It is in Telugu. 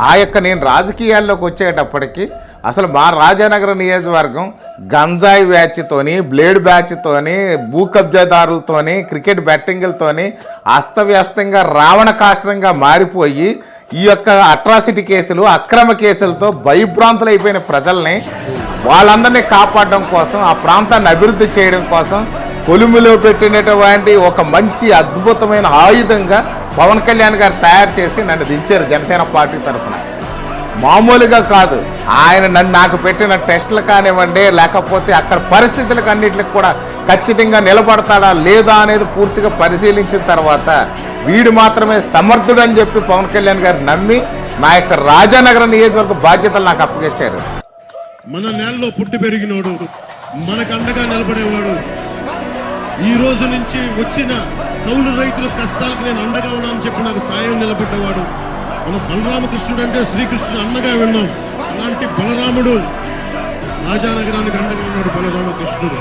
ఆ యొక్క నేను రాజకీయాల్లోకి వచ్చేటప్పటికి అసలు మా రాజానగర నియోజకవర్గం గంజాయి బ్యాచ్తోని బ్లేడ్ బ్యాచ్తోని భూ కబ్జాదారులతోని క్రికెట్ బెట్టింగులతోని అస్తవ్యస్తంగా రావణ కాష్టంగా మారిపోయి ఈ యొక్క అట్రాసిటీ కేసులు అక్రమ కేసులతో భయభ్రాంతులు అయిపోయిన ప్రజల్ని వాళ్ళందరినీ కాపాడడం కోసం ఆ ప్రాంతాన్ని అభివృద్ధి చేయడం కోసం కొలుములో పెట్టినటువంటి ఒక మంచి అద్భుతమైన ఆయుధంగా పవన్ కళ్యాణ్ గారు తయారు చేసి నన్ను దించారు జనసేన పార్టీ తరఫున. మామూలుగా కాదు. ఆయన నన్ను నాకు పెట్టిన టెస్టులు కానివ్వండి లేకపోతే అక్కడ పరిస్థితులకు అన్నింటికి కూడా ఖచ్చితంగా నిలబడతాడా లేదా అనేది పూర్తిగా పరిశీలించిన తర్వాత వీడు మాత్రమే సమర్థుడని చెప్పి పవన్ కళ్యాణ్ గారు నమ్మి నా యొక్క రాజానగర నియోజకవర్గ బాధ్యతలు నాకు అప్పగించారు మన నేలలో పుట్టి పెరిగినోడు మనకు అండగా నిలబడేవాడు. ఈ రోజు నుంచి వచ్చిన కౌలు రైతుల కష్టాలకు నేను అండగా ఉన్నానని చెప్పి నాకు సాయం నిలబడ్డవాడు. మనం బలరామకృష్ణుడు అంటే శ్రీకృష్ణుడు అన్నగా విన్నాం. అలాంటి బలరాముడు రాజానగరానికి అండగా ఉన్నాడు బలరామకృష్ణుడు.